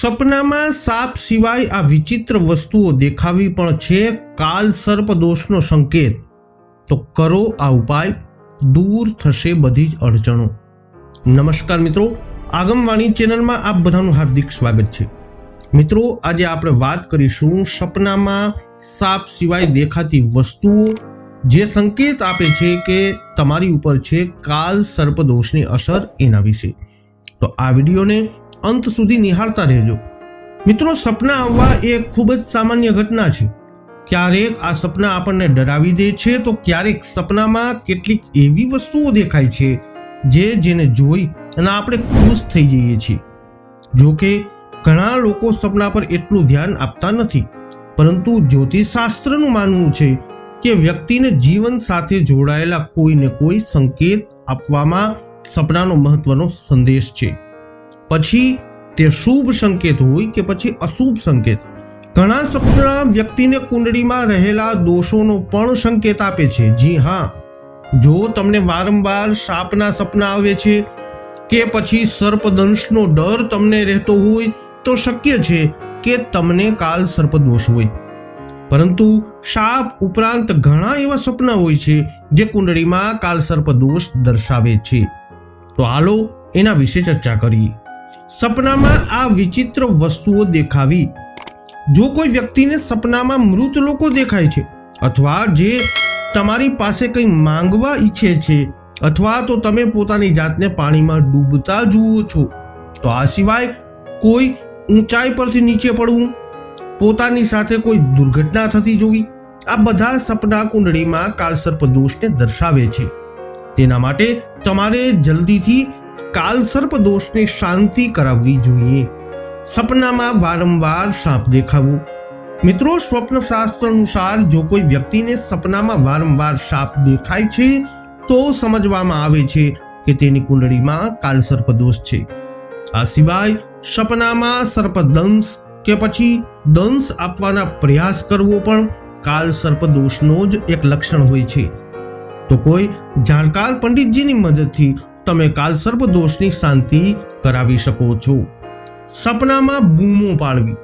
સપનામાં સાપ સિવાય આ વિચિત્ર વસ્તુઓ દેખાવી પણ છે કાલ સર્પ દોષનો સંકેત. તો કરો આ ઉપાય. દૂર થશે બધી જ અડચણો. નમસ્કાર મિત્રો. આગમવાણી ચેનલમાં આપ બધાનું હાર્દિક સ્વાગત છે. મિત્રો, આજે આપણે વાત કરીશું સપનામાં સાપ સિવાય દેખાતી વસ્તુઓ. જે સંકેત આપે છે કે તમારી ઉપર છે કાલ સર્પદોષની અસર એના વિશે. તો આ વિડીયોને અંત સુધી નિહાળતા રહેજો. મિત્રો, સપના આવવા એ ખૂબ જ સામાન્ય ઘટના છે. ક્યારેક આ સપના આપણને ડરાવી દે છે, તો ક્યારેક સપનામાં કેટલીક એવી વસ્તુઓ દેખાય છે, જે જેને જોઈ અને આપણે ખુશ થઈ જઈએ છીએ. જોકે ઘણા લોકો સપના પર એટલું ધ્યાન આપતા નથી. પરંતુ જ્યોતિષશાસ્ત્રનું માનવું છે કે વ્યક્તિને જીવન સાથે જોડાયેલા કોઈને કોઈ સંકેત આપવામાં સપનાનો મહત્વનો સંદેશ છે. પછી તે શુભ સંકેત હોય કે પછી અશુભ સંકેત ઘણા સપના વ્યક્તિને કુંડળીમાં રહેલા દોષોનો પણ સંકેત આપે છે. જી હા, જો તમને વારંવાર સાપના સપના આવે છે કે પછી સર્પદંશનો ડર તમને રહેતો હોય, તો શક્ય છે કે તમને કાલ સર્પદોષ હોય. પરંતુ સાપ ઉપરાંત ઘણા એવા સપના હોય છે જે કુંડળીમાં કાલ સર્પદોષ દર્શાવે છે. તો હાલો એના વિશે ચર્ચા કરીએ. સપનામાં આ વિચિત્ર વસ્તુઓ દેખાવી. જો કોઈ વ્યક્તિને સપનામાં મૃત લોકો દેખાય છે, અથવા જે તમારી પાસે કંઈ માંગવા ઈચ્છે છે, અથવા તો તમે પોતાની જાતને પાણીમાં ડૂબતા જુઓ છો, તો આ સિવાય કોઈ ઊંચાઈ પરથી નીચે પડવું, પોતાની સાથે કોઈ દુર્ઘટના થતી જોવી, આ બધા સપના કુંડળીમાં કાળસર્પ દોષને દર્શાવે છે. તેના માટે તમારે જલ્દીથી કાલસર્પ દોષને શાંતિ કરાવવી જોઈએ. સપનામાં વારંવાર સાપ દેખાવું. મિત્રો સ્વપ્ન શાસ્ત્ર અનુસાર જો કોઈ વ્યક્તિને સપનામાં વારંવાર સાપ દેખાય છે, તો સમજવામાં આવે છે કે તેની કુંડળીમાં કાલસર્પ દોષ છે. આ સિવાય સપનામાં સર્પદંશ કે પછી દંશ આપવાના પ્રયાસ કરવો પણ કાલ સર્પદોષનો જ એક લક્ષણ હોય છે. તો કોઈ જાણકાર પંડિતજીની મદદથી તમે કાલ સર્વદોષની શાંતિ કરાવી શકો છો. સપનામાં બૂમો પાડવી.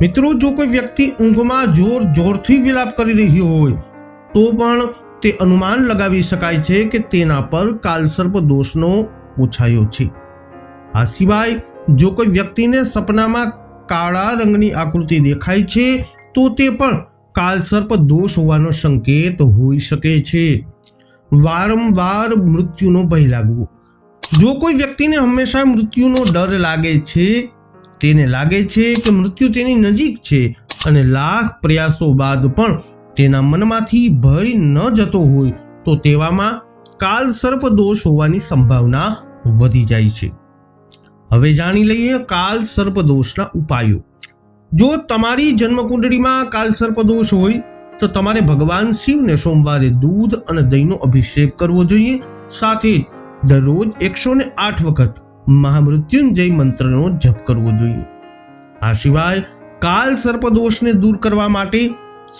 મિત્રો, જો કોઈ વ્યક્તિ ઊંઘમાં જોર, જોરથી વિલાપ કરી રહ્યો હોય, તો પણ તે અનુમાન લગાવી શકાય છે કે તેના પર કાલસર્પ દોષનો પૂછાયો છે. આ સિવાય, જો કોઈ વ્યક્તિને સપનામાં કાળા રંગની આકૃતિ દેખાય છે, તો તે પણ કાલસર્પ દોષ હોવાનો સંકેત હોઈ શકે છે. વારંવાર મૃત્યુનો ભય લાગવો. જો કોઈ વ્યક્તિને હંમેશા મૃત્યુનો ડર લાગે છે, તેને લાગે છે કે મૃત્યુ તેની નજીક છે અને લાખ પ્રયાસો બાદ પણ તેના મનમાંથી ભય ન જતો હોય, તો તેવામાં કાલ સર્પ દોષ હોવાની સંભાવના વધી જાય છે. હવે જાણી લઈએ કાલ સર્પ દોષના ઉપાયો. જો તમારી જન્મકુંડળીમાં કાલ સર્પ દોષ હોય તો તમારે ભગવાન શિવને સોમવારે દૂધ અને દહીંનો અભિષેક કરવો જોઈએ. સાથે દરરોજ એકસો ને આઠ વખત મહામૃત્યુંજય મંત્રનો જપ કરવો જોઈએ. આ સિવાય કાલ સર્પદોષને દૂર કરવા માટે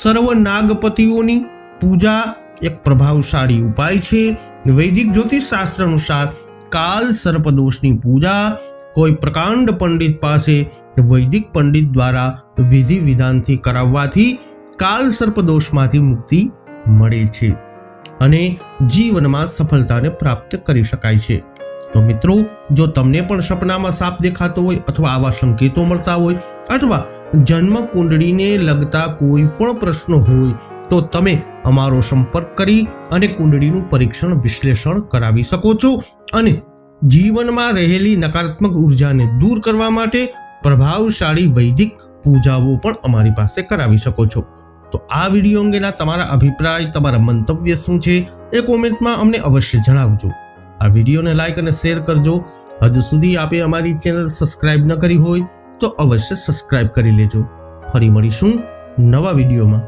સર્વ નાગપતિઓની પૂજા એક પ્રભાવશાળી ઉપાય છે. વૈદિક જ્યોતિષ શાસ્ત્ર અનુસાર કાલ સર્પદોષની પૂજા કોઈ પ્રકાંડ પંડિત પાસે વૈદિક પંડિત દ્વારા વિધિ વિધાનથી કરાવવાથી કાલ સર્પદોષમાંથી મુક્તિ મળે છે અને જીવનમાં સફળતાને પ્રાપ્ત કરી શકાય છે. તો મિત્રો, જો તમને પણ સપનામાં સાપ દેખાતો હોય અથવા આવા સંકેતો મળતા હોય અથવા જન્મ કુંડળીને લગતા કોઈ પણ પ્રશ્નો હોય, તો તમે અમારો સંપર્ક કરી અને કુંડળીનું પરીક્ષણ વિશ્લેષણ કરાવી શકો છો અને જીવનમાં રહેલી નકારાત્મક ઉર્જાને દૂર કરવા માટે પ્રભાવશાળી વૈદિક પૂજાઓ પણ અમારી પાસે કરાવી શકો છો. તો આ વીડિયો અંગેના તમારા અભિપ્રાય, તમારા મંતવ્ય શું છે એ કોમેન્ટમાં અમને અવશ્ય જણાવજો. આ વિડીયોને લાઇક અને શેર કરજો. હજુ સુધી આપે અમારી ચેનલ સબસ્ક્રાઇબ ન કરી હોય તો અવશ્ય સબસ્ક્રાઇબ કરી લેજો. ફરી મળીશું નવા વિડીયોમાં.